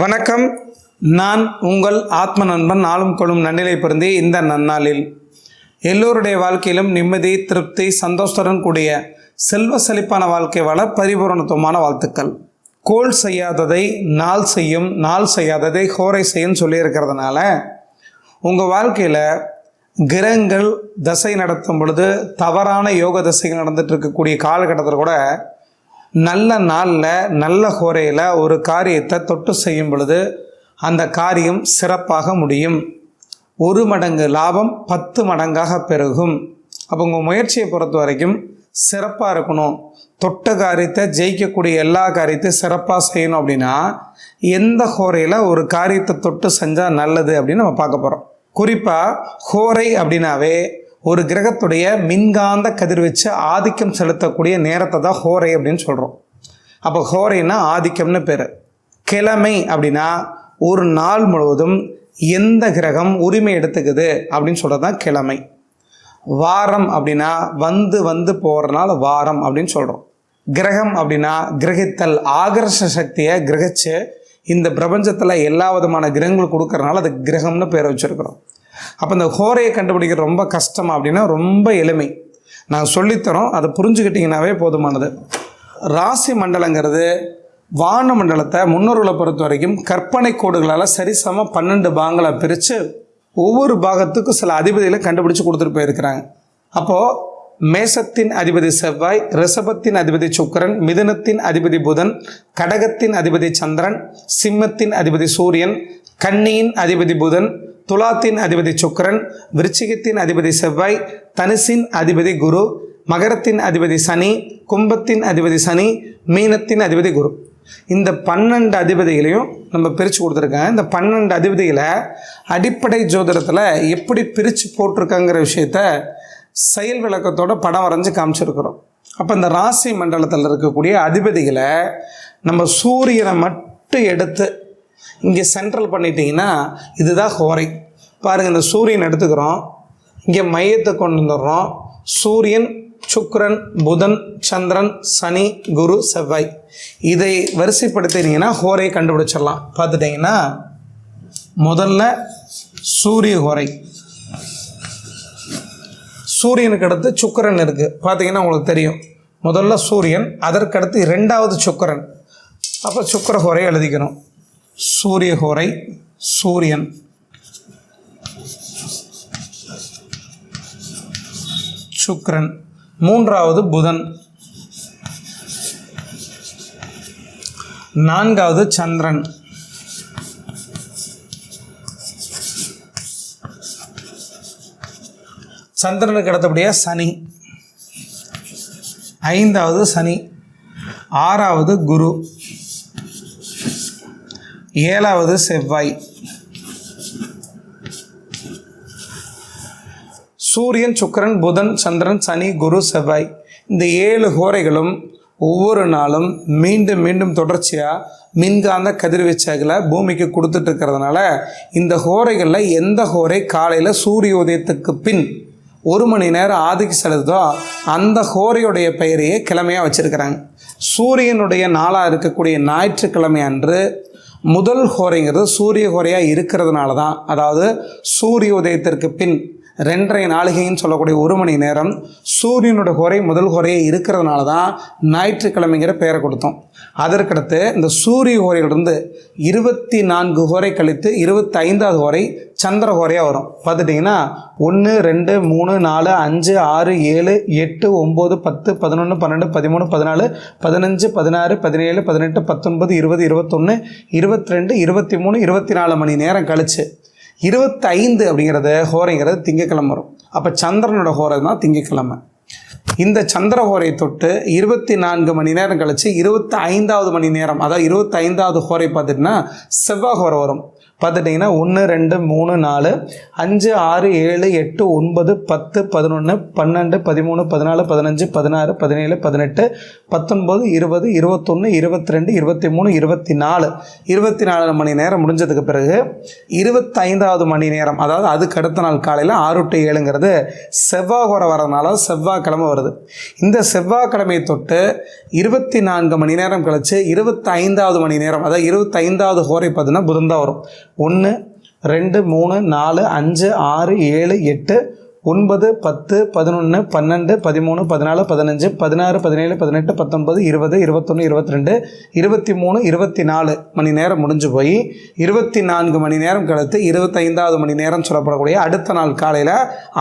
வணக்கம். நான் உங்கள் ஆத்ம நண்பன் நாளும் கொள்ளும் நன்னிலை பிறந்தே இந்த நன்னாளில். எல்லோருடைய வாழ்க்கையிலும் நிம்மதி திருப்தி சந்தோஷத்துடன் கூடிய செல்வ செழிப்பான வாழ்க்கை வாழ பரிபூரணத்துவமான வாழ்த்துக்கள். கோல் செய்யாததை நாள் செய்யும் நாள் செய்யாததை ஹோரை செய்யும் சொல்லியிருக்கிறதுனால உங்கள் வாழ்க்கையில் கிரகங்கள் தசை நடத்தும் பொழுது தவறான யோக தசைகள் நடந்துட்டு இருக்கக்கூடிய காலகட்டத்தில் கூட நல்ல நாளில் நல்ல குறையில் ஒரு காரியத்தை தொட்டு செய்யும் பொழுது அந்த காரியம் சிறப்பாக முடியும். ஒரு மடங்கு லாபம் பத்து மடங்காக பெருகும். அப்போ உங்கள் முயற்சியை பொறுத்த வரைக்கும் சிறப்பாக இருக்கணும். தொட்ட காரியத்தை ஜெயிக்கக்கூடிய எல்லா காரியத்தையும் சிறப்பாக செய்யணும் அப்படின்னா எந்த ஹோரையில் ஒரு காரியத்தை தொட்டு செஞ்சால் நல்லது அப்படின்னு நம்ம பார்க்க போகிறோம் குறிப்பாக ஹோரை அப்படின்னாவே ஒரு கிரகத்துடைய மின்காந்த கதிர்வீச்சு ஆதிக்கம் செலுத்தக்கூடிய நேரத்தை தான் ஹோரை அப்படின்னு சொல்கிறோம் அப்போ ஹோரைன்னா ஆதிக்கம்னு பேர். கிழமை அப்படின்னா ஒரு நாள் முழுவதும் எந்த கிரகம் உரிமை எடுத்துக்குது அப்படின்னு சொல்கிறது தான் கிழமை. வாரம் அப்படின்னா வந்து வந்து போகிறனால வாரம் அப்படின்னு சொல்கிறோம் கிரகம் அப்படின்னா கிரகித்தல் ஆகர்ஷ சக்தியை கிரகிச்சு இந்த பிரபஞ்சத்தில் எல்லா விதமான கிரகங்கள் கொடுக்கறனால அது கிரகம்னு பேர் வச்சுருக்கிறோம். அப்போ இந்த ஹோரையை கண்டுபிடிக்கிறது ரொம்ப கஷ்டம் அப்படின்னா ரொம்ப எளிமை. நான் சொல்லித்தரோம் அதை புரிஞ்சுக்கிட்டிங்கனாவே போதுமானது. ராசி மண்டலங்கிறது வான மண்டலத்தை முன்னோர்களை பொறுத்த வரைக்கும் கற்பனை கோடுகளால் சரிசம பன்னெண்டு பாகங்களை பிரித்து ஒவ்வொரு பாகத்துக்கும் சில அதிபதிகளை கண்டுபிடிச்சு கொடுத்துட்டு போயிருக்கிறாங்க. அப்போது மேசத்தின் அதிபதி செவ்வாய் ரிஷபத்தின் அதிபதி சுக்கிரன் மிதுனத்தின் அதிபதி புதன் கடகத்தின் அதிபதி சந்திரன் சிம்மத்தின் அதிபதி சூரியன் கன்னியின் அதிபதி புதன் துலாத்தின் அதிபதி சுக்கிரன் விருச்சிகத்தின் அதிபதி செவ்வாய் தனுசின் அதிபதி குரு மகரத்தின் அதிபதி சனி கும்பத்தின் அதிபதி சனி மீனத்தின் அதிபதி குரு. இந்த பன்னெண்டு அதிபதிகளையும் நம்ம பிரித்து கொடுத்துருக்காங்க இந்த பன்னெண்டு அதிபதிகளை அடிப்படை ஜோதிடத்தில் எப்படி பிரித்து போட்டிருக்காங்கிற விஷயத்த செயல் விளக்கத்தோட படம் வரைஞ்சி காமிச்சிருக்கிறோம். அப்போ இந்த ராசி மண்டலத்தில் இருக்கக்கூடிய அதிபதிகளை நம்ம சூரியனை மட்டும் எடுத்து இங்கே சென்ட்ரல் பண்ணிட்டீங்கன்னா இதுதான் ஹோரை. பாருங்கள் இந்த சூரியன் எடுத்துக்கிறோம். இங்கே மையத்தை கொண்டு வந்துடுறோம். சூரியன் சுக்ரன் புதன் சந்திரன் சனி குரு செவ்வாய். இதை வரிசைப்படுத்தினீங்கன்னா ஹோரை கண்டுபிடிச்சிடலாம். பார்த்துட்டிங்கன்னா முதல்ல சூரிய ஹோரை. சூரியனுக்கு அடுத்து சுக்கிரன் இருக்குது பார்த்தீங்கன்னா உங்களுக்கு தெரியும். முதல்ல சூரியன் அதற்கடுத்து இரண்டாவது சுக்கிரன். அப்போ சுக்கிர ஹோரை எழுதிக்கணும். சூரியகோரை சூரியன். சுக்ரன் மூன்றாவது புதன். நான்காவது சந்திரன். சந்திரனுக்கு அடுத்தபடியாக சனி. ஐந்தாவது சனி. ஆறாவது குரு. ஏழாவது செவ்வாய். சூரியன் சுக்கிரன் புதன் சந்திரன் சனி குரு செவ்வாய். இந்த ஏழு கோரைகளும் ஒவ்வொரு நாளும் மீண்டும் மீண்டும் தொடர்ச்சியாக மின்காந்த கதிர்வீச்சுகளை பூமிக்கு கொடுத்துட்டு இருக்கிறதுனால இந்த ஹோரைகளில் எந்த ஹோரை காலையில் சூரிய உதயத்துக்கு பின் ஒரு மணி நேரம் ஆதிக்கு செலுத்துதோ அந்த ஹோரையுடைய பெயரையே கிழமையாக வச்சுருக்கிறாங்க. சூரியனுடைய நாளாக இருக்கக்கூடிய ஞாயிற்றுக்கிழமை அன்று முதல் ஹோரைங்கிறது சூரிய ஹோரையாக இருக்கிறதுனால தான் அதாவது சூரிய உதயத்திற்கு பின் ரெண்டரை நாளிகைன்னு சொல்லக்கூடிய ஒரு மணி நேரம் சூரியனோட குறை முதல் குறையை இருக்கிறதுனால தான் ஞாயிற்றுக்கிழமைங்கிற பெயரை கொடுத்தோம். அதற்கடுத்து இந்த சூரிய குறையிலிருந்து இருபத்தி நான்கு குறை கழித்து இருபத்தி ஐந்தாவது குறை சந்திர குறையாக வரும். பார்த்துட்டிங்கன்னா ஒன்று ரெண்டு மூணு நாலு அஞ்சு ஆறு ஏழு எட்டு ஒம்பது பத்து பதினொன்று பன்னெண்டு பதிமூணு பதினாலு பதினஞ்சு பதினாறு பதினேழு பதினெட்டு பத்தொன்பது இருபது இருபத்தொன்று இருபத்தி ரெண்டு இருபத்தி மூணு இருபத்தி நாலு மணி நேரம் கழிச்சு இருபத்தைந்து அப்படிங்கிறது ஹோரைங்கிறது திங்கக்கிழமை வரும். அப்போ சந்திரனோட ஹோரை தான் திங்கக்கிழமை. இந்த சந்திர ஹோரை தொட்டு இருபத்தி நான்கு மணி நேரம் கழிச்சு இருபத்தி ஐந்தாவது மணி நேரம் அதாவது இருபத்தி ஐந்தாவது ஹோரை பார்த்துட்டுனா செவ்வாய் ஹோரை வரும். பார்த்துட்டிங்கன்னா ஒன்று ரெண்டு மூணு நாலு அஞ்சு ஆறு ஏழு எட்டு ஒன்பது பத்து பதினொன்று பன்னெண்டு பதிமூணு பதினாலு பதினஞ்சு பதினாறு பதினேழு பதினெட்டு பத்தொன்பது இருபது இருபத்தொன்று இருபத்தி ரெண்டு இருபத்தி மூணு இருபத்தி நாலு இருபத்தி நாலு மணி நேரம் முடிஞ்சதுக்கு பிறகு இருபத்தைந்தாவது மணி நேரம் அதாவது அதுக்கு அடுத்த நாள் காலையில் ஆறு டு ஏழுங்கிறது செவ்வாய் ஹோரை வரதுனால செவ்வாய்க்கிழமை வருது. இந்த செவ்வாய்க்கிழமையை தொட்டு இருபத்தி நான்கு மணி நேரம் கழித்து இருபத்தைந்தாவது மணி நேரம் அதாவது இருபத்தைந்தாவது ஹோரை பார்த்தீங்கன்னா புதன் தான் வரும். ஒன்று ரெண்டு மூணு நாலு அஞ்சு ஆறு ஏழு எட்டு ஒன்பது பத்து பதினொன்று பன்னெண்டு பதிமூணு பதினாலு பதினஞ்சு பதினாறு பதினேழு பதினெட்டு பத்தொன்பது இருபது இருபத்தொன்று இருபத்தி ரெண்டு இருபத்தி மூணு இருபத்தி நாலு மணி நேரம் முடிஞ்சு போய் இருபத்தி நான்கு மணி நேரம் கழித்து இருபத்தைந்தாவது மணி நேரம் சொல்லப்படக்கூடிய அடுத்த நாள் காலையில்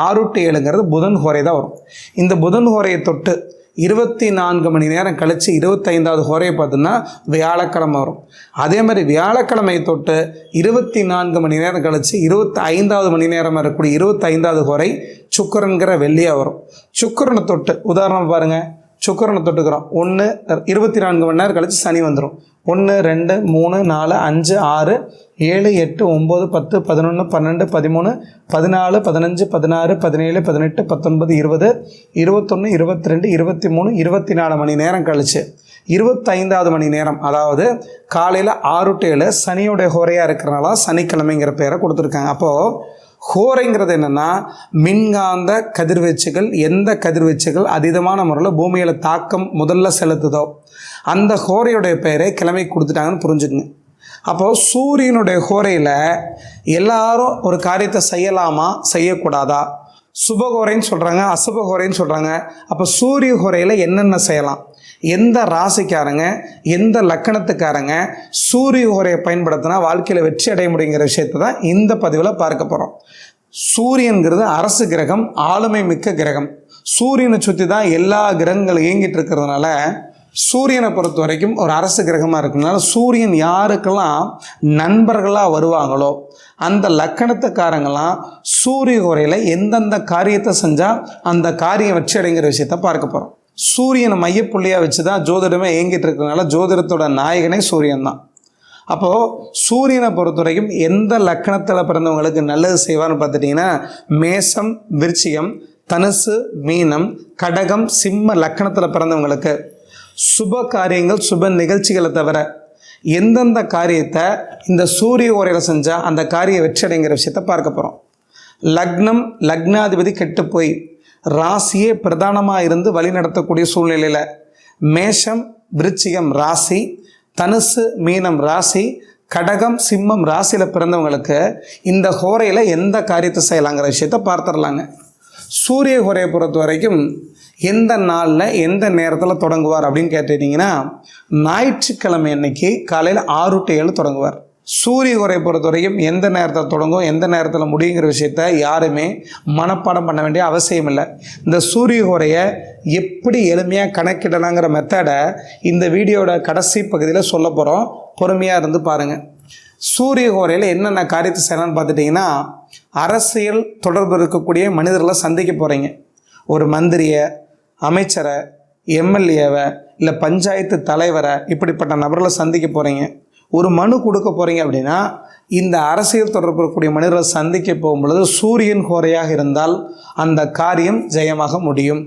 ஆறு டு ஏழுங்கிறது புதன் ஹோரை தான் வரும். இந்த புதன் ஹோரையை தொட்டு இருபத்தி நான்கு மணி நேரம் கழித்து இருபத்தைந்தாவது ஹோரையை பார்த்தோன்னா வியாழக்கிழமை வரும். அதே மாதிரி வியாழக்கிழமை தொட்டு இருபத்தி நான்கு மணி நேரம் கழித்து இருபத்தி ஐந்தாவது மணி நேரம் இருக்கக்கூடிய இருபத்தைந்தாவது ஹோரை சுக்கரன்கிற வெள்ளியாக வரும். சுக்கரனை தொட்டு உதாரணம் பாருங்கள் சுக்கரனை தொட்டுக்கிறோம். ஒன்று இருபத்தி நான்கு மணி நேரம் கழித்து சனி வந்துடும் ஒன்று ரெண்டு மூணு நாலு அஞ்சு ஆறு ஏழு எட்டு ஒம்பது பத்து பதினொன்று பன்னெண்டு பதிமூணு பதினாலு பதினஞ்சு பதினாறு பதினேழு பதினெட்டு பத்தொன்பது இருபது இருபத்தொன்று இருபத்தி ரெண்டு இருபத்தி மூணு இருபத்தி நாலு மணி நேரம் கழிச்சு. இருபத்தைந்தாவது மணி நேரம். அதாவது காலையில் ஆறு டு ஏழு சனியோடைய ஹோரையாக இருக்கிறனால சனிக்கிழமைங்கிற பேரை கொடுத்துருக்காங்க. அப்போது ஹோரைங்கிறது என்னென்னா மின்காந்த கதிர்வீச்சுகள் எந்த கதிர்வீச்சுகள் அதீதமான முறையில் பூமியில் தாக்கம் முதல்ல செலுத்துதோ அந்த ஹோரையுடைய பெயரை கிழமை கொடுத்துட்டாங்கன்னு புரிஞ்சுக்குங்க. அப்போது சூரியனுடைய ஹோரையில் எல்லாரும் ஒரு காரியத்தை செய்யலாமா? செய்யக்கூடாதா? சுபகோரைன்னு சொல்கிறாங்க அசுபகோரைன்னு சொல்கிறாங்க அப்போ சூரிய ஹோரையில் என்னென்ன செய்யலாம்? எந்த ராசிக்காரங்க எந்த லக்கணத்துக்காரங்க சூரிய ஹோரையை பயன்படுத்தினா வாழ்க்கையில் வெற்றி அடைய முடியுங்கிற விஷயத்தை தான் இந்த பதிவில் பார்க்க போகிறோம் சூரியன்கிறது அரசு கிரகம் ஆளுமை மிக்க கிரகம். சூரியனை சுற்றி தான் எல்லா கிரகங்களும் இயங்கிட்டு இருக்கிறதுனால சூரியனை பொறுத்த வரைக்கும் ஒரு அரசு கிரகமாக இருக்கிறதுனால சூரியன் யாருக்கெல்லாம் நண்பர்களாக வருவாங்களோ அந்த லக்கணத்துக்காரங்களாம் சூரிய குறையில் எந்தெந்த காரியத்தை செஞ்சால் அந்த காரியம் வச்சு அடைங்கிற விஷயத்த பார்க்க போகிறோம் சூரியனை மையப்புள்ளியாக வச்சு தான் ஜோதிடமே இயங்கிட்டு இருக்கிறதுனால ஜோதிடத்தோட நாயகனே சூரியன் தான். அப்போது சூரியனை பொறுத்த வரைக்கும் எந்த லக்கணத்தில் பிறந்தவங்களுக்கு நல்லது செய்வார்னு பார்த்துட்டிங்கன்னா மேசம் விருச்சிகம் தனுசு மீனம் கடகம் சிம்ம லக்கணத்தில் பிறந்தவங்களுக்கு சுப காரியங்கள் சுப நிகழ்ச்சிகளை தவிர எந்தெந்த காரியத்தை இந்த சூரிய உரையில் செஞ்சால் அந்த காரியம் வெற்றி அடைங்கிற விஷயத்தை பார்க்க போகிறோம் லக்னம் லக்னாதிபதி கெட்டு போய் ராசியே பிரதானமாக இருந்து வழி நடத்தக்கூடிய சூழ்நிலையில் மேஷம் விருச்சிகம் ராசி தனுசு மீனம் ராசி கடகம் சிம்மம் ராசியில் பிறந்தவங்களுக்கு இந்த ஹோரையில் எந்த காரியத்தை செய்யலாங்கிற விஷயத்தை பார்த்துடலாங்க. சூரிய ஹோரையை பொறுத்த வரைக்கும் எந்த நாளில் எந்த நேரத்தில் தொடங்குவார் அப்படின்னு கேட்டுட்டிங்கன்னா ஞாயிற்றுக்கிழமை அன்னைக்கு காலையில் ஆறு டு ஏழு தொடங்குவார். சூரிய குறை பொறுத்த வரைக்கும் எந்த நேரத்தில் தொடங்கும் எந்த நேரத்தில் முடியுங்கிற விஷயத்த யாருமே மனப்பாடம் பண்ண வேண்டிய அவசியம் இல்லை. இந்த சூரிய குறையை எப்படி எளிமையாக கணக்கிடலாங்கிற மெத்தடை இந்த வீடியோட கடைசி பகுதியில் சொல்ல போகிறோம் பொறுமையாக இருந்து பாருங்கள் சூரிய கோரையில் என்னென்ன காரியத்தை செய்யலாம்னு பார்த்துட்டிங்கன்னா அரசியல் தொடர்பு இருக்கக்கூடிய மனிதர்களை சந்திக்க போகிறீங்க ஒரு மந்திரியை அமைச்சரை எம்எல்ஏவை இல்லை பஞ்சாயத்து தலைவரை இப்படிப்பட்ட நபர்களை சந்திக்க போகிறீங்க ஒரு மனு கொடுக்க போகிறீங்க அப்படின்னா இந்த அரசியல் தொடர்பு இருக்கக்கூடிய மனிதர்களை சந்திக்க போகும்பொழுது சூரியன் கோரையாக இருந்தால் அந்த காரியம் ஜெயமாக முடியும்.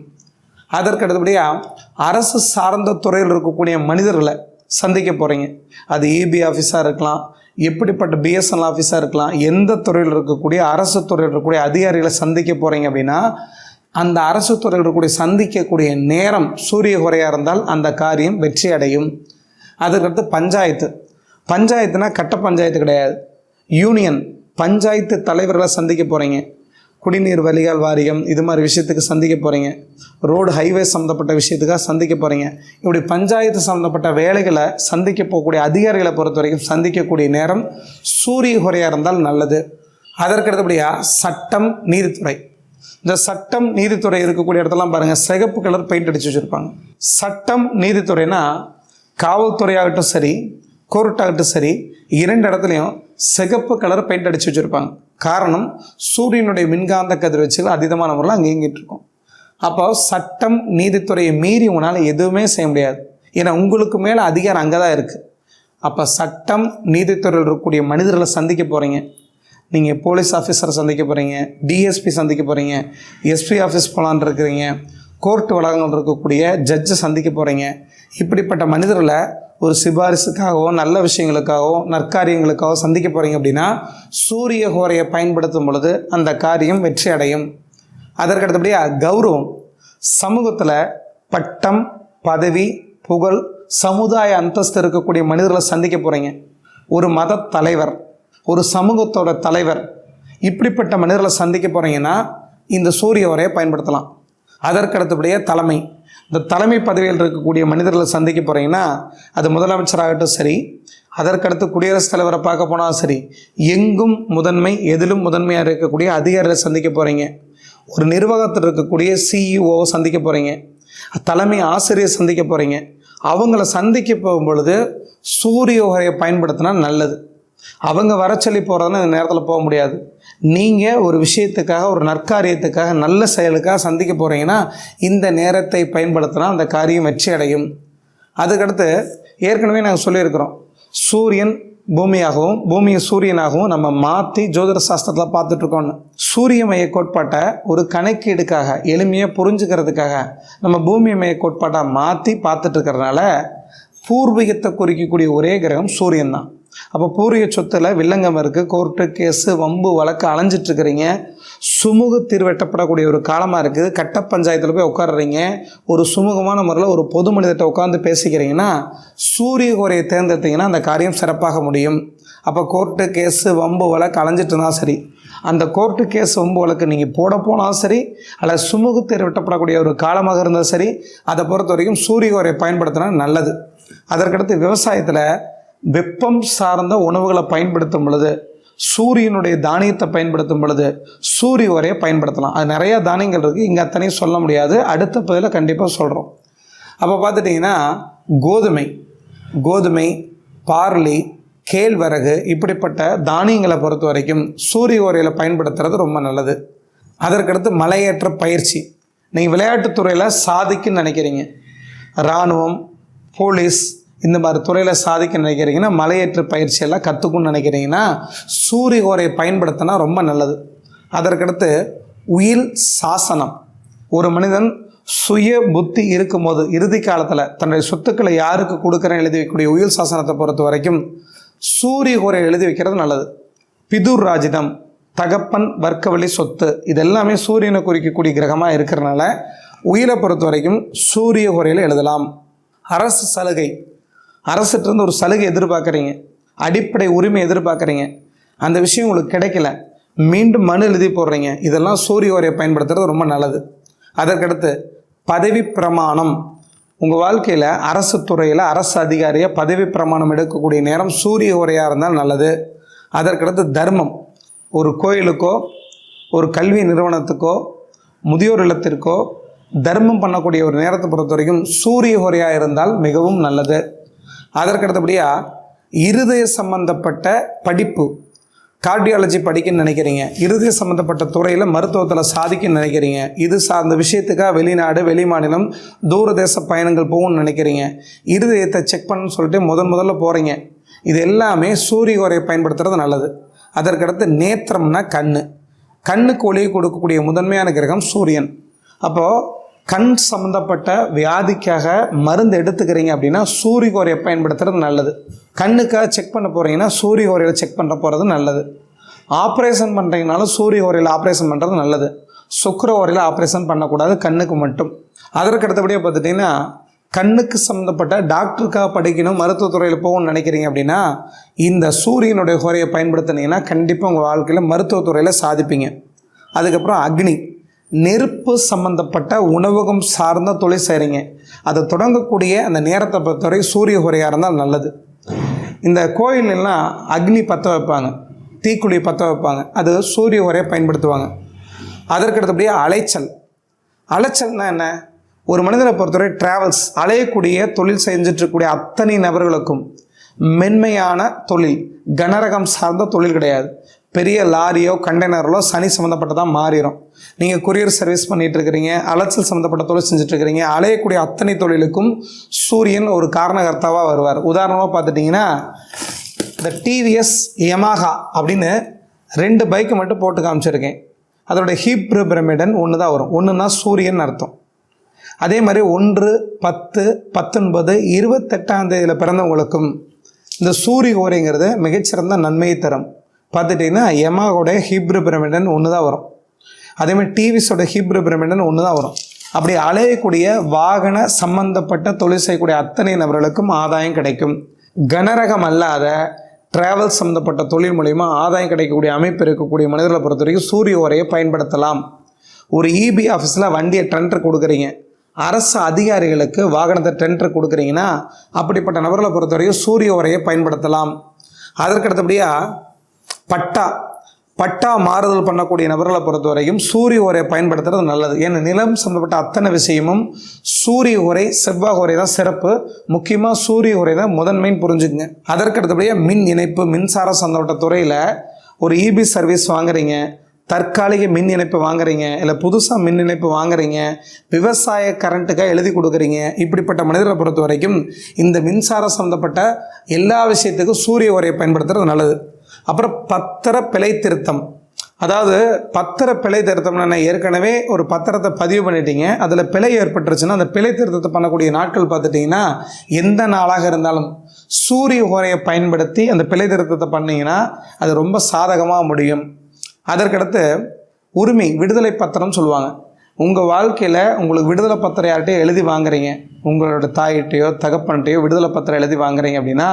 அதற்கு அடுத்தபடியாக அரசு சார்ந்த துறையில் இருக்கக்கூடிய மனிதர்களை சந்திக்க போகிறீங்க அது இபி ஆஃபீஸாக இருக்கலாம் எப்படிப்பட்ட பிஎஸ்என்எல் ஆஃபீஸாக இருக்கலாம் எந்த துறையில் இருக்கக்கூடிய அரசு துறையில் இருக்கக்கூடிய அதிகாரிகளை சந்திக்க போகிறீங்க அப்படின்னா அந்த அரசு துறையில் இருக்கக்கூடிய சந்திக்கக்கூடிய நேரம் சூரிய குறையாக இருந்தால் அந்த காரியம் வெற்றி அடையும். அதுக்கடுத்து பஞ்சாயத்து. பஞ்சாயத்துனா கட்ட பஞ்சாயத்து கிடையாது. யூனியன். பஞ்சாயத்து தலைவர்களை சந்திக்க போகிறீங்க குடிநீர் வழிகால் வாரியம் இது மாதிரி விஷயத்துக்கு சந்திக்க போகிறீங்க ரோடு ஹைவே சம்மந்தப்பட்ட விஷயத்துக்காக சந்திக்க போகிறீங்க இப்படி பஞ்சாயத்து சம்மந்தப்பட்ட வேலைகளை சந்திக்க போகக்கூடிய அதிகாரிகளை பொறுத்த வரைக்கும் சந்திக்கக்கூடிய நேரம் சூரிய குறையாக இருந்தால் நல்லது. அதற்கடுத்தபடியாக சட்டம் நீதித்துறை. இந்த சட்டம் நீதித்துறை இருக்கக்கூடிய இடத்தெல்லாம் பாருங்கள் சிகப்பு கலர் பெயிண்ட் அடித்து வச்சுருப்பாங்க. சட்டம் நீதித்துறைனா காவல்துறையாகட்டும் சரி கோர்ட்டாகட்டும் சரி இரண்டு இடத்துலையும் சிகப்பு கலர் பெயிண்ட் அடித்து வச்சுருப்பாங்க. காரணம் சூரியனுடைய மின்காந்த கதிர்வீச்சுகள் அதீதமான முறையில் அங்கே இங்கிட்டு இருக்கும். அப்போ சட்டம் நீதித்துறையை மீறி உங்களால் எதுவுமே செய்ய முடியாது. ஏன்னா உங்களுக்கு மேலே அதிகாரம் அங்கே தான் இருக்குது அப்போ சட்டம் நீதித்துறையில் இருக்கக்கூடிய மனிதர்களை சந்திக்க போகிறீங்க நீங்கள் போலீஸ் ஆஃபீஸரை சந்திக்க போகிறீங்க டிஎஸ்பி சந்திக்க போகிறீங்க எஸ்பி ஆஃபீஸ் போகலான்னு இருக்கிறீங்க கோர்ட் வளாகங்கள் இருக்கக்கூடிய ஜட்ஜை சந்திக்க போகிறீங்க இப்படிப்பட்ட மனிதர்களை ஒரு சிபாரிசுக்காகவோ நல்ல விஷயங்களுக்காகவோ நற்காரியங்களுக்காகவோ சந்திக்க போகிறீங்க அப்படின்னா சூரிய ஹோரையை பயன்படுத்தும் பொழுது அந்த காரியம் வெற்றி அடையும். அதற்கு அடுத்தபடியாக கௌரவம். சமூகத்தில் பட்டம் பதவி புகழ் சமுதாய அந்தஸ்து இருக்கக்கூடிய மனிதர்களை சந்திக்க போகிறீங்க ஒரு மத தலைவர். ஒரு சமூகத்தோட தலைவர் இப்படிப்பட்ட மனிதர்களை சந்திக்க போகிறீங்கன்னா இந்த சூரிய உரையை பயன்படுத்தலாம். அதற்கடுத்தபடியே தலைமை. இந்த தலைமை பதவியில் இருக்கக்கூடிய மனிதர்களை சந்திக்க போகிறீங்கன்னா அது முதலமைச்சராகட்டும் சரி அதற்கடுத்து குடியரசுத் தலைவரை பார்க்க போனாலும் சரி எங்கும் முதன்மை எதிலும் முதன்மையாக இருக்கக்கூடிய அதிகாரிகளை சந்திக்க போகிறீங்க ஒரு நிர்வாகத்தில் இருக்கக்கூடிய சிஇஓவை சந்திக்க போகிறீங்க தலைமை ஆசிரியர் சந்திக்க போகிறீங்க அவங்கள சந்திக்க போகும் பொழுது சூரிய உரையை பயன்படுத்தினா நல்லது. அவங்க வர சொல்லி போகிறதுனா இந்த நேரத்தில் போக முடியாது. நீங்கள் ஒரு விஷயத்துக்காக ஒரு நற்காரியத்துக்காக நல்ல செயலுக்காக சந்திக்க போகிறீங்கன்னா இந்த நேரத்தை பயன்படுத்தினா அந்த காரியம் வெற்றி அடையும். அதுக்கடுத்து ஏற்கனவே நாங்கள் சொல்லியிருக்கிறோம். சூரியன் பூமியாகவும் பூமியை சூரியனாகவும் நம்ம மாற்றி ஜோதிட சாஸ்திரத்தில் பார்த்துட்ருக்கோன்னு சூரிய மைய கோட்பாட்டை ஒரு கணக்கீடுக்காக எளிமையாக புரிஞ்சுக்கிறதுக்காக நம்ம பூமி மைய கோட்பாட்டை மாற்றி பார்த்துட்ருக்கிறதுனால பூர்வீகத்தை குறிக்கக்கூடிய ஒரே கிரகம் சூரியன் தான் அப்போ பூரிய சொத்தில் வில்லங்கம் இருக்குது கோர்ட்டு கேஸு வம்பு வழக்கு அலைஞ்சிட்ருக்கிறீங்க. சுமூக தீர்வெட்டப்படக்கூடிய ஒரு காலமாக இருக்குது. கட்ட பஞ்சாயத்தில் போய் உட்காடுறீங்க ஒரு சுமூகமான முறையில் ஒரு பொது மனிதர்கிட்ட உட்காந்து பேசிக்கிறீங்கன்னா சூரிய கோரையை தேர்ந்தெடுத்தீங்கன்னா அந்த காரியம் சிறப்பாக முடியும். அப்போ கோர்ட்டு கேஸு வம்பு வழக்கு அலைஞ்சிட்டு இருந்தால் சரி அந்த கோர்ட்டு கேஸ் வம்பு வழக்கு நீங்கள் போட போனாலும் சரி அல்லது சுமூக தீர்வெட்டப்படக்கூடிய ஒரு காலமாக இருந்தால் சரி அதை பொறுத்த வரைக்கும் சூரிய கோரையை பயன்படுத்தினா நல்லது. அதற்கடுத்து விவசாயத்தில் வெப்பம் சார்ந்த உணவுகளை பயன்படுத்தும் பொழுது சூரியனுடைய தானியத்தை பயன்படுத்தும் பொழுது சூரிய உரையை பயன்படுத்தலாம். அது நிறையா தானியங்கள் இருக்குது இங்கே அத்தனையும் சொல்ல முடியாது. அடுத்த பதில் கண்டிப்பாக சொல்கிறோம் அப்போ பார்த்துட்டிங்கன்னா கோதுமை கோதுமை பார்லி கேழ்வரகு இப்படிப்பட்ட தானியங்களை பொறுத்த வரைக்கும் சூரிய உரையில் பயன்படுத்துறது ரொம்ப நல்லது. அதற்கடுத்து மலையேற்ற பயிற்சி. நீங்கள் விளையாட்டுத்துறையில் சாதிக்குன்னு நினைக்கிறீங்க. இராணுவம் போலீஸ் இந்த மாதிரி துறையில் சாதிக்க நினைக்கிறீங்கன்னா மலையேற்ற பயிற்சியெல்லாம் கற்றுக்கணும்னு நினைக்கிறீங்கன்னா சூரிய ஓரை பயன்படுத்தினா ரொம்ப நல்லது. அதற்கடுத்து உயில் சாசனம். ஒரு மனிதன் சுய புத்தி இருக்கும்போது இறுதி காலத்தில் தன்னுடைய சொத்துக்களை யாருக்கு கொடுக்குறேன் எழுதி வைக்கக்கூடிய உயில் சாசனத்தை பொறுத்த வரைக்கும் சூரிய கோரை எழுதி வைக்கிறது நல்லது. பிதுர் ராஜிதம் தகப்பன் வர்க்கவழி சொத்து இதெல்லாமே சூரியனை குறிக்கக்கூடிய கிரகமாக இருக்கிறனால உயிரை பொறுத்த வரைக்கும் சூரிய உரையில் எழுதலாம். அரசு சலுகை. அரசுகிட்டருந்து ஒரு சலுகை எதிர்பார்க்குறீங்க. அடிப்படை உரிமை எதிர்பார்க்குறீங்க. அந்த விஷயம் உங்களுக்கு கிடைக்கல. மீண்டும் மனு எழுதி போடுறீங்க. இதெல்லாம் சூரிய உரையை பயன்படுத்துறது ரொம்ப நல்லது. அதற்கடுத்து பதவி பிரமாணம். உங்கள் வாழ்க்கையில் அரசு துறையில் அரசு அதிகாரியாக பதவி பிரமாணம் எடுக்கக்கூடிய நேரம் சூரிய உரையாக இருந்தால் நல்லது. அதற்கடுத்து தர்மம். ஒரு கோயிலுக்கோ ஒரு கல்வி நிறுவனத்துக்கோ முதியோர் இல்லத்திற்கோ தர்மம் பண்ணக்கூடிய ஒரு நேரத்தை பொறுத்த வரைக்கும் சூரிய உரையாக இருந்தால் மிகவும் நல்லது. அதற்கடுத்தபடியாக இருதய சம்பந்தப்பட்ட படிப்பு. கார்டியாலஜி படிக்கணும்னு நினைக்கிறீங்க. இருதய சம்மந்தப்பட்ட துறையில் மருத்துவத்தில் சாதிக்குன்னு நினைக்கிறீங்க. இது சார்ந்த விஷயத்துக்காக வெளிநாடு வெளி மாநிலம் தூரதேச பயணங்கள் போகணும்னு நினைக்கிறீங்க. இருதயத்தை செக் பண்ணுன்னு சொல்லிட்டு முதன் முதல்ல போகிறீங்க இது எல்லாமே சூரிய உரையை பயன்படுத்துறது நல்லது. அதற்கடுத்து நேத்திரம்னா கண் கண்ணுக்கு ஒளியை கொடுக்கக்கூடிய முதன்மையான கிரகம் சூரியன். அப்போது கண் சம்மந்தப்பட்ட வியாதிக்காக மருந்து எடுத்துக்கிறீங்க அப்படின்னா சூரிய கோரையை பயன்படுத்துறது நல்லது. கண்ணுக்காக செக் பண்ண போகிறீங்கன்னா சூரிய கோரையில் செக் பண்ண போகிறது நல்லது. ஆப்ரேஷன் பண்ணுறீங்கனாலும் சூரிய கோரையில் ஆப்ரேஷன் பண்ணுறது நல்லது. சுக்கர ஓரையில் ஆப்ரேஷன் பண்ணக்கூடாது கண்ணுக்கு மட்டும். அதற்கு அடுத்தபடியாக பார்த்துட்டிங்கன்னா கண்ணுக்கு சம்மந்தப்பட்ட டாக்டருக்காக படிக்கணும் மருத்துவத்துறையில் போகணும்னு நினைக்கிறீங்க அப்படின்னா இந்த சூரியனுடைய குறையை பயன்படுத்தினீங்கன்னா கண்டிப்பாக உங்கள் வாழ்க்கையில் மருத்துவத்துறையில் சாதிப்பீங்க. அதுக்கப்புறம் அக்னி. நெருப்பு சம்பந்தப்பட்ட உணவகம் சார்ந்த தொழில் செய்கிறீங்க அதை தொடங்கக்கூடிய அந்த நேரத்தை பொறுத்தவரை சூரிய குறையாக இருந்தால் நல்லது. இந்த கோயிலெல்லாம் அக்னி பற்ற வைப்பாங்க. தீக்குழி பற்ற வைப்பாங்க. அது சூரிய உரையை பயன்படுத்துவாங்க. அதற்கு அடுத்தபடியே அலைச்சல். அலைச்சல்னா என்ன? ஒரு மனிதனை பொறுத்தவரை டிராவல்ஸ் அலையக்கூடிய தொழில் செஞ்சிட்ருக்கக்கூடிய அத்தனை நபர்களுக்கும் மென்மையான தொழில் கனரகம் சார்ந்த தொழில் கிடையாது. பெரிய லாரியோ கண்டெய்னரோ சனி சம்மந்தப்பட்டதாக மாறிடும் நீங்கள் கொரியர் சர்வீஸ் பண்ணிட்டு இருக்கிறீங்க அலைச்சல் சம்மந்தப்பட்ட தொழில் செஞ்சுட்ருக்கிறீங்க அலையக்கூடிய அத்தனை தொழிலுக்கும் சூரியன் ஒரு காரணகர்த்தாவாக வருவார். உதாரணமாக பார்த்துட்டிங்கன்னா இந்த டிவிஎஸ் யமாகா அப்படின்னு ரெண்டு பைக்கு மட்டும் போட்டு காமிச்சிருக்கேன். அதோட ஹீப்ரு பிரமிடன் ஒன்று தான் வரும். ஒன்றுனா சூரியன் அர்த்தம். அதே மாதிரி ஒன்று பத்து பத்தொன்பது இருபத்தெட்டாம் தேதியில் பிறந்தவங்களுக்கும் இந்த சூரிய ஓரைங்கிறது மிகச்சிறந்த நன்மையை தரும். பார்த்துட்டிங்கன்னா யமாவோட ஹீப்ரு பிரமிடன் ஒன்று தான் வரும் அதேமாதிரி டிவிஸோட ஹீப்ரு பிரமிடன் ஒன்று தான் வரும். அப்படி அலையக்கூடிய வாகன சம்பந்தப்பட்ட தொழில் செய்யக்கூடிய அத்தனை நபர்களுக்கும் ஆதாயம் கிடைக்கும். கனரகம் அல்லாத டிராவல் சம்மந்தப்பட்ட தொழில் மூலிமா ஆதாயம் கிடைக்கக்கூடிய அமைப்பு இருக்கக்கூடிய மனிதர்களை பொறுத்த வரைக்கும் சூரிய உரையை பயன்படுத்தலாம். ஒரு இபி ஆஃபீஸில் வண்டியை டெண்டர் கொடுக்குறீங்க. அரசு அதிகாரிகளுக்கு வாகனத்தை டெண்டர் கொடுக்குறீங்கன்னா அப்படிப்பட்ட நபர்களை பொறுத்த வரைக்கும் சூரிய உரையை பயன்படுத்தலாம். அதற்கு அடுத்தபடியாக பட்டா பட்டா மாறுதல் பண்ணக்கூடிய நபர்களை பொறுத்த வரைக்கும் சூரிய உரை பயன்படுத்துறது நல்லது. ஏன்னா நிலம் சம்மந்தப்பட்ட அத்தனை விஷயமும் சூரிய உரை செவ்வாய் உரை தான் சிறப்பு. முக்கியமாக சூரிய உரை தான் முதன்மைன்னு புரிஞ்சுக்குங்க. அதற்கு அடுத்தபடியாக மின் இணைப்பு மின்சார சம்பந்தப்பட்ட துறையில் ஒரு இபி சர்வீஸ் வாங்குறீங்க தற்காலிக மின் இணைப்பு வாங்குறீங்க இல்லை புதுசாக மின் இணைப்பு வாங்குறீங்க விவசாய கரண்ட்டுக்காக எழுதி கொடுக்குறீங்க இப்படிப்பட்ட மனிதர்களை பொறுத்த வரைக்கும் இந்த மின்சாரம் சம்மந்தப்பட்ட எல்லா விஷயத்துக்கும் சூரிய உரையை பயன்படுத்துறது நல்லது. அப்புறம் பத்திர பிழை திருத்தம். அதாவது பத்திர பிழை திருத்தம்னா ஏற்கனவே ஒரு பத்திரத்தை பதிவு பண்ணிட்டீங்க. அதில் பிழை ஏற்பட்டுருச்சுன்னா அந்த பிழை திருத்தத்தை பண்ணக்கூடிய நாட்கள் பார்த்துட்டிங்கன்னா எந்த நாளாக இருந்தாலும் சூரிய உரையை பயன்படுத்தி அந்த பிழை திருத்தத்தை பண்ணிங்கன்னா அது ரொம்ப சாதகமாக முடியும். அதற்கடுத்து உரிமை விடுதலை பத்திரம் சொல்லுவாங்க. உங்கள் வாழ்க்கையில் உங்களுக்கு விடுதலை பத்திரம் யார்கிட்டயோ எழுதி வாங்குறீங்க. உங்களோட தாயிட்டையோ தகப்பன்கிட்டையோ விடுதலை பத்திரம் எழுதி வாங்குறீங்க அப்படின்னா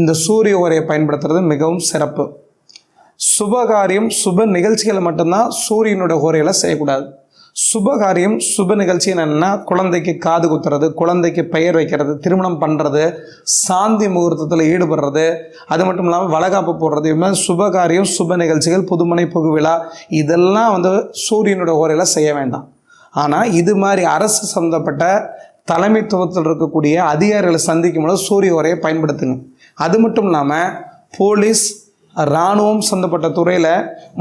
இந்த சூரிய உரையை பயன்படுத்துறது மிகவும் சிறப்பு. சுபகாரியம் சுப நிகழ்ச்சிகளை மட்டும்தான் சூரியனோட உரையில் செய்யக்கூடாது. சுபகாரியம் சுப நிகழ்ச்சி என்னென்னா குழந்தைக்கு காது குத்துறது குழந்தைக்கு பெயர் வைக்கிறது திருமணம் பண்ணுறது சாந்தி முகூர்த்தத்தில் ஈடுபடுறது அது மட்டும் இல்லாமல் வளகாப்பு போடுறது இது மாதிரி சுபகாரியம் சுப நிகழ்ச்சிகள் புதுமனை புகுவிழா இதெல்லாம் வந்து சூரியனோட உரையில் செய்ய வேண்டாம். ஆனால் இது மாதிரி அரசு சம்மந்தப்பட்ட தலைமைத்துவத்தில் இருக்கக்கூடிய அதிகாரிகளை சந்திக்கும் போது சூரிய உரையை பயன்படுத்துங்க. அது மட்டும் இல்லாமல் போலீஸ் இராணுவம் சம்மந்தப்பட்ட துறையில்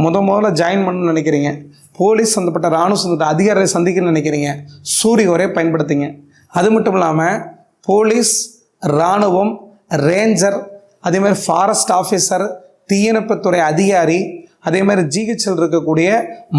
முத முதல்ல ஜாயின் பண்ணணும்னு நினைக்கிறீங்க. போலீஸ் சம்மந்தப்பட்ட இராணுவம் சம்மந்தப்பட்ட அதிகாரிகளை சந்திக்கணும்னு நினைக்கிறீங்க. சூரிய உரையை பயன்படுத்துங்க. அது மட்டும் இல்லாமல் போலீஸ் இராணுவம் ரேஞ்சர் அதே மாதிரி ஃபாரஸ்ட் ஆஃபீஸர் தீயணைப்புத்துறை அதிகாரி அதே மாதிரி ஜிஹெச்சில் இருக்கக்கூடிய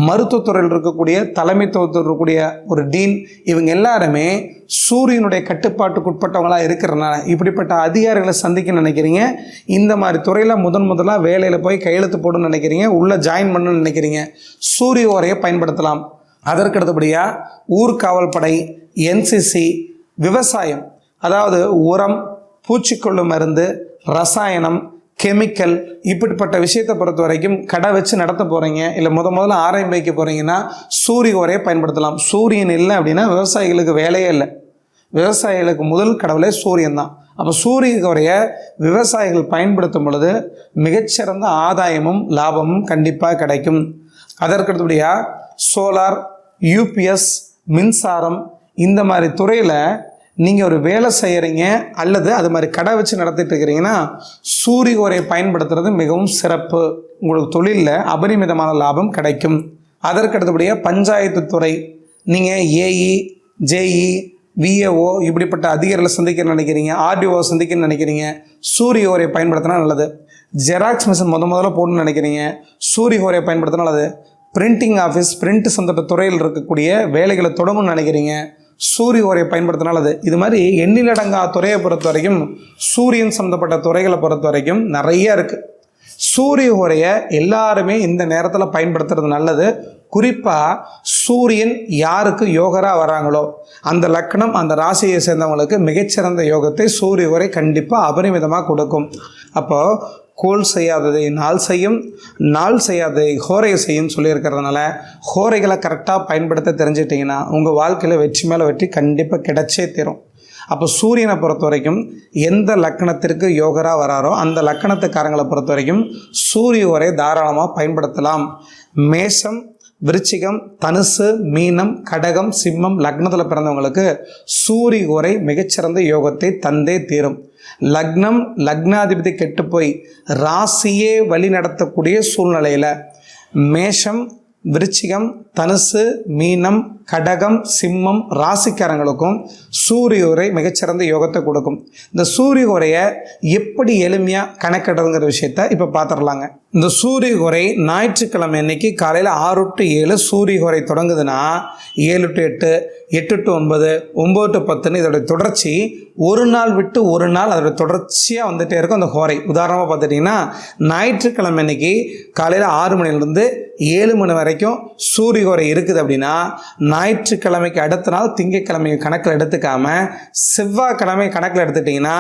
மருத்துவத்துறையில் இருக்கக்கூடிய தலைமைத்துவத்தில் இருக்கக்கூடிய ஒரு டீன் இவங்க எல்லாருமே சூரியனுடைய கட்டுப்பாட்டுக்கு உட்பட்டவங்களாக இருக்கிறனால இப்படிப்பட்ட அதிகாரிகளை சந்திக்க நினைக்கிறீங்க. இந்த மாதிரி துறையில் முதன் முதலாக வேலையில் போய் கையெழுத்து போடணும்னு நினைக்கிறீங்க. உள்ளே ஜாயின் பண்ணணும்னு நினைக்கிறீங்க. சூரிய உரையை பயன்படுத்தலாம். அதற்கு அடுத்தபடியாக ஊர்காவல் படை என்சிசி விவசாயம் அதாவது உரம் பூச்சிக்கொல்லு மருந்து ரசாயனம் கெமிக்கல் இப்படிப்பட்ட விஷயத்தை பொறுத்த வரைக்கும் கடை வச்சு நடத்த போகிறீங்க இல்லை முத முதல்ல ஆராயம் வைக்க போகிறீங்கன்னா சூரிய உரையை பயன்படுத்தலாம். சூரியன் இல்லை அப்படின்னா விவசாயிகளுக்கு வேலையே இல்லை. விவசாயிகளுக்கு முதல் கடவுளே சூரியன் தான். அப்போ சூரிய உரையை விவசாயிகள் பயன்படுத்தும் பொழுது மிகச்சிறந்த ஆதாயமும் லாபமும் கண்டிப்பாக கிடைக்கும். அதற்கடுத்தபடியாக சோலார் யூபிஎஸ் மின்சாரம் இந்த மாதிரி துறையில் நீங்கள் ஒரு வேலை செய்கிறீங்க அல்லது அது மாதிரி கடை வச்சு நடத்திட்டு இருக்கிறீங்கன்னா சூரிய உரையை பயன்படுத்துறது மிகவும் சிறப்பு. உங்களுக்கு தொழிலில் அபரிமிதமான லாபம் கிடைக்கும். அதற்கு அடுத்தபடியாக பஞ்சாயத்து துறை. நீங்கள் ஏஇ ஜேஇ விஏஓ இப்படிப்பட்ட அதிகாரிகளை சந்திக்க நினைக்கிறீங்க ஆர்டிஓ சந்திக்கணும்னு நினைக்கிறீங்க சூரிய உரையை பயன்படுத்தினா நல்லது. ஜெராக்ஸ் மிஷின் முத முதல்ல போடணும்னு நினைக்கிறீங்க சூரிய உரையை பயன்படுத்தினா நல்லது. பிரிண்டிங் ஆஃபீஸ் பிரிண்ட் சம்மந்தப்பட்ட துறையில் இருக்கக்கூடிய வேலைகளை தொடங்கும்னு நினைக்கிறீங்க. சூரிய உரையை பயன்படுத்தினால் அது இது மாதிரி எண்ணிலடங்கா துறையை பொறுத்த வரைக்கும் சூரியன் சம்மந்தப்பட்ட துறைகளை பொறுத்த வரைக்கும் நிறைய இருக்குது சூரிய உரையை எல்லாருமே இந்த நேரத்தில் பயன்படுத்துறது நல்லது. குறிப்பாக சூரியன் யாருக்கு யோகராக வராங்களோ அந்த லக்னம் அந்த ராசியை சேர்ந்தவங்களுக்கு மிகச்சிறந்த யோகத்தை சூரிய உரை கண்டிப்பாக அபரிமிதமாக கொடுக்கும். அப்போது கோல் செய்யாததை நாள் செய்யும் நாள் செய்யாததை ஹோரையை செய்யும் சொல்லியிருக்கிறதுனால ஹோரைகளை கரெக்டாக பயன்படுத்த தெரிஞ்சிட்டிங்கன்னா உங்கள் வாழ்க்கையில் வெற்றி மேலே வெற்றி கண்டிப்பாக கிடைச்சே தரும். அப்போ சூரியனை பொறுத்த வரைக்கும் எந்த லக்கணத்திற்கு யோகராக வராரோ அந்த லக்கணத்துக்காரங்களை பொறுத்த வரைக்கும் சூரிய உரை தாராளமாக பயன்படுத்தலாம். மேஷம் விருச்சிகம் தனுசு மீனம் கடகம் சிம்மம் லக்னத்தில் பிறந்தவங்களுக்கு சூரிய உரை மிகச்சிறந்த யோகத்தை தந்தே தீரும். லக்னம் லக்னாதிபதி கெட்டுப்போய் ராசியே வழி நடத்தக்கூடிய சூழ்நிலையில் மேஷம் விருச்சிகம் தனுசு மீனம் கடகம் சிம்மம் ராசிக்காரங்களுக்கும் சூரிய உரை மிகச்சிறந்த யோகத்தை கொடுக்கும். இந்த சூரிய உரையை எப்படி எளிமையாக கணக்கிடுறதுங்கிற விஷயத்த இப்போ பார்த்துடலாங்க இந்த சூரிய உரை ஞாயிற்றுக்கிழமை இன்னைக்கு காலையில் ஆறு டு ஏழு சூரிய உரை தொடங்குதுன்னா ஏழு டு எட்டு எட்டு டு ஒன்பது ஒம்பது டு பத்துன்னு இதோட தொடர்ச்சி ஒரு நாள் விட்டு ஒரு நாள் அதோட தொடர்ச்சியாக வந்துகிட்டே இருக்கும் அந்த ஹோரை. உதாரணமாக பார்த்துட்டிங்கன்னா ஞாயிற்றுக்கிழமை அன்னைக்கு காலையில் ஆறு மணிலேருந்து ஏழு மணி வரைக்கும் சூரிய ஹோரை இருக்குது அப்படின்னா ஞாயிற்றுக்கிழமைக்கு அடுத்த நாள் திங்கட்கிழமை கணக்கில் எடுத்துக்காம செவ்வாய்க்கிழமை கணக்கில் எடுத்துட்டிங்கன்னா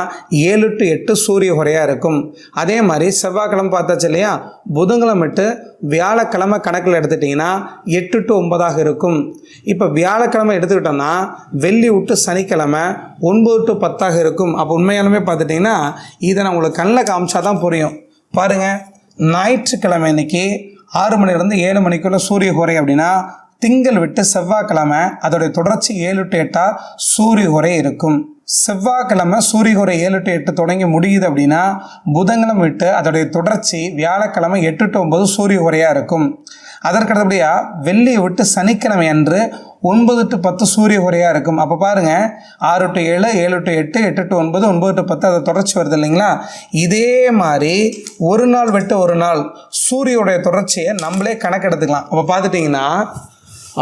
ஏழு டு எட்டு சூரிய ஹோரையாக இருக்கும். அதே மாதிரி செவ்வாய்க்கிழமை பார்த்தாச்சு இல்லையா? புதன்கிழமை விட்டு வியாழக்கிழமை கணக்கில் எடுத்துட்டிங்கன்னா எட்டு டு ஒன்பதாக இருக்கும். இப்போ வியாழக்கிழமை எடுத்து எடுத்துக்கிட்டோம்னா வெள்ளி விட்டு சனிக்கிழமை ஒன்பது டு பத்தாக இருக்கும். அப்போ உண்மையாலுமே பார்த்துட்டிங்கன்னா இதை நான் உங்களுக்கு கண்ணில் காமிச்சா தான் புரியும். பாருங்கள் ஞாயிற்றுக்கிழமை இன்னைக்கு ஆறு மணிலேருந்து ஏழு மணிக்குள்ளே சூரிய குறை அப்படின்னா திங்கள் விட்டு செவ்வாய்க்கிழமை அதோடைய தொடர்ச்சி ஏழு டு எட்டா சூரிய குறை இருக்கும். செவ்வாய்க்கிழமை சூரிய குறை ஏழு டு எட்டு தொடங்கி முடியுது அப்படின்னா புதன்கிழமை விட்டு அதோடைய தொடர்ச்சி வியாழக்கிழமை எட்டு டு ஒன்பது சூரிய குறையாக இருக்கும். அதற்கடுத்தபடியாக வெள்ளியை விட்டு சனிக்கிழமை அன்று ஒன்பது டு பத்து சூரிய குறையாக இருக்கும். அப்போ பாருங்கள் ஆறு டு ஏழு ஏழு டு எட்டு எட்டு டு ஒன்பது ஒன்பது டு பத்து அதை தொடர்ச்சி வருது இல்லைங்களா? இதே மாதிரி ஒரு நாள் விட்டு ஒரு நாள் சூரியனுடைய தொடர்ச்சியை நம்மளே கணக்கெடுத்துக்கலாம். அப்போ பார்த்துட்டிங்கன்னா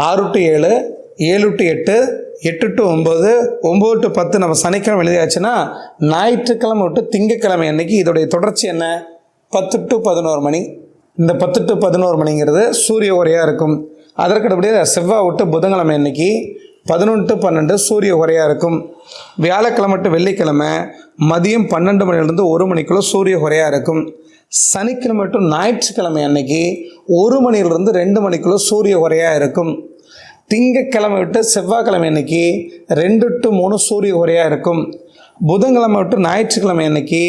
ஆறு டு ஏழு ஏழு டு எட்டு எட்டு டு ஒம்பது ஒம்பது டு பத்து நம்ம சனிக்கிழமை எழுதியாச்சுன்னா ஞாயிற்றுக்கிழமை விட்டு திங்கக்கிழமை அன்னைக்கு இதோடைய தொடர்ச்சி என்ன? பத்து டு பதினோரு மணி. இந்த பத்து டு பதினோரு மணிங்கிறது சூரிய உரையாக இருக்கும். அதற்கடுப்படியாக செவ்வாய் விட்டு புதன்கிழமை அன்னைக்கு பதினொன்று பன்னெண்டு சூரிய உரையாக இருக்கும். வியாழக்கிழமை டு வெள்ளிக்கிழமை மதியம் பன்னெண்டு மணிலேருந்து ஒரு மணிக்குள்ளே சூரிய உரையாக இருக்கும். சனிக்கிழமை டு ஞாயிற்றுக்கிழமை அன்னைக்கு ஒரு மணிலிருந்து ரெண்டு மணிக்குள்ளே சூரிய உரையாக இருக்கும். திங்கக்கிழமை விட்டு செவ்வாய்க்கிழமை அன்னைக்கு ரெண்டு டு மூணு சூரிய உரையாக இருக்கும். புதன்கிழமை விட்டு ஞாயிற்றுக்கிழமை அன்னைக்கு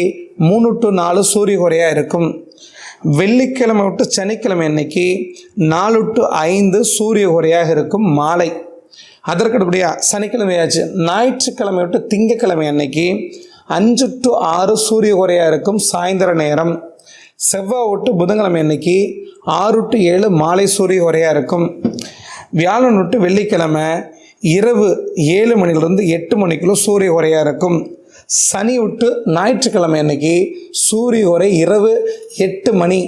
மூணு டு நாலு சூரிய உரையாக இருக்கும். வெள்ளிக்கிழமை விட்டு சனிக்கிழமை அன்னைக்கு நாலு டு ஐந்து சூரிய உரையாக இருக்கும் மாலை. அதற்கடுப்படியாக சனிக்கிழமையாச்சு ஞாயிற்றுக்கிழமை விட்டு திங்கக்கிழமை அன்னைக்கு அஞ்சு டு ஆறு சூரிய உரையாக இருக்கும் சாயந்தர நேரம். செவ்வாய் விட்டு புதன்கிழமை அன்னைக்கு ஆறு டு ஏழு மாலை சூரிய உரையாக இருக்கும். வியாழன் விட்டு வெள்ளிக்கிழமை இரவு ஏழு மணிலிருந்து எட்டு மணிக்குள்ள சூரிய உரையாக இருக்கும். சனி விட்டு ஞாயிற்றுக்கிழமை அன்னைக்கு சூரிய உரை இரவு எட்டு மணி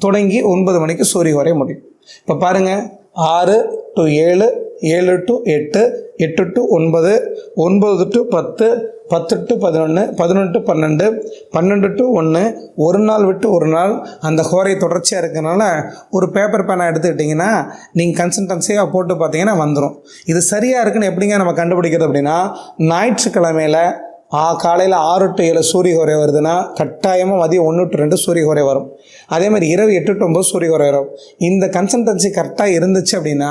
தொடங்கி ஒன்பது மணிக்கு சூரிய உரை முடியும். இப்போ பாருங்கள் ஆறு டு ஏழு ஏழு டு எட்டு எட்டு டு ஒன்பது ஒன்பது டு பத்து பத்து டு பதினொன்று பதினொன்று டு பன்னெண்டு பன்னெண்டு டு ஒன்று ஒரு நாள் விட்டு ஒரு நாள் அந்த ஹோரை தொடர்ச்சியாக இருக்கிறனால ஒரு பேப்பர் பேனை எடுத்துக்கிட்டிங்கன்னா நீங்கள் கன்சன்டன்சியாக போட்டு பார்த்தீங்கன்னா வந்துடும் இது சரியாக இருக்குன்னு எப்படிங்க நம்ம கண்டுபிடிக்கிறது அப்படின்னா ஞாயிற்றுக்கிழமையில் ஆ காலையில் ஆறு டு ஏழு சூரியகுறை வருதுன்னா கட்டாயமாக மதியம் ஒன்று டு ரெண்டு சூரிய குறை வரும். அதே மாதிரி இரவு எட்டு டு ஒம்பது சூரிய குறை வரும். இந்த கன்சல்டன்சி கரெக்டாக இருந்துச்சு அப்படின்னா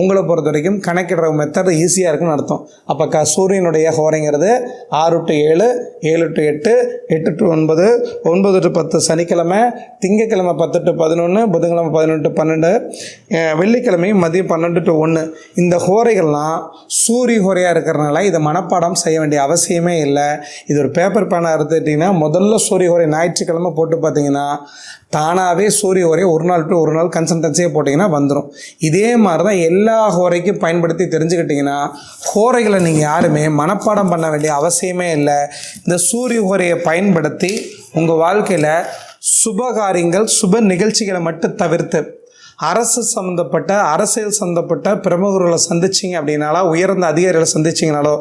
உங்களை பொறுத்த வரைக்கும் கணக்கிடுற மெத்தட் ஈஸியாக இருக்குன்னு அர்த்தம். அப்போ க சூரியனுடைய ஹோரைங்கிறது ஆறு டு ஏழு ஏழு டு எட்டு எட்டு டு ஒன்பது ஒன்பது டு பத்து சனிக்கிழமை திங்கக்கிழமை பத்து டு பதினொன்று புதன்கிழமை பதினொன்று டு பன்னெண்டு வெள்ளிக்கிழமையும் மதியம் பன்னெண்டு டு ஒன்று இந்த ஹோரைகள்லாம் சூரிய ஹோரையாக இருக்கிறனால இதை மனப்பாடம் செய்ய வேண்டிய அவசியமே இல்லை. இது ஒரு பேப்பர் பேனை எடுத்துக்கிட்டிங்கன்னா முதல்ல சூரிய உரை ஞாயிற்றுக்கிழமை போட்டு பார்த்தீங்கன்னா தானாகவே சூரிய ஹோரை ஒரு நாள் டு ஒரு நாள் கன்சல்டன்சியே போட்டிங்கன்னா வந்துடும் இதே மாதிரி தான் எல்லா ஹோரைக்கும் பயன்படுத்தி தெரிஞ்சுக்கிட்டிங்கன்னா ஹோரைகளை நீங்கள் யாருமே மனப்பாடம் பண்ண வேண்டிய அவசியமே இல்லை. இந்த சூரிய ஹோரையை பயன்படுத்தி உங்கள் வாழ்க்கையில் சுபகாரியங்கள் சுப நிகழ்ச்சிகளை மட்டும் தவிர்த்து அரசு சம்மந்தப்பட்ட அரசியல் சம்மந்தப்பட்ட பிரமுகர்களை சந்திச்சிங்க அப்படின்னாலோ உயர்ந்த அதிகாரிகளை சந்திச்சிங்கனாலோ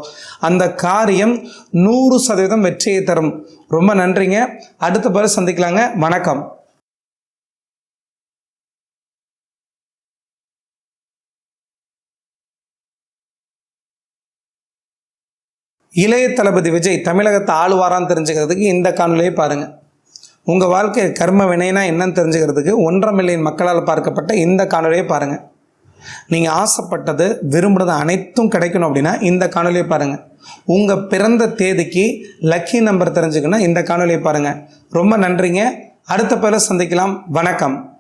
அந்த காரியம் நூறு சதவீதம் வெற்றியை தரும். ரொம்ப நன்றிங்க. அடுத்த பிறகு சந்திக்கலாங்க. வணக்கம். இளைய தளபதி விஜய் தமிழகத்தை ஆளுவாரான்னு தெரிஞ்சுக்கிறதுக்கு இந்த காணொலியை பாருங்கள் உங்கள் வாழ்க்கை கர்ம வினைனா என்னன்னு தெரிஞ்சுக்கிறதுக்கு ஒன்றரை மில்லியன் மக்களால் பார்க்கப்பட்ட இந்த காணொலியை பாருங்கள் நீங்கள் ஆசைப்பட்டது விரும்புறது அனைத்தும் கிடைக்கணும் அப்படின்னா இந்த காணொலியை பாருங்கள் உங்கள் பிறந்த தேதிக்கு லக்கி நம்பர் தெரிஞ்சுக்கணும் இந்த காணொலியை பாருங்கள் ரொம்ப நன்றிங்க. அடுத்த பேர சந்திக்கலாம். வணக்கம்.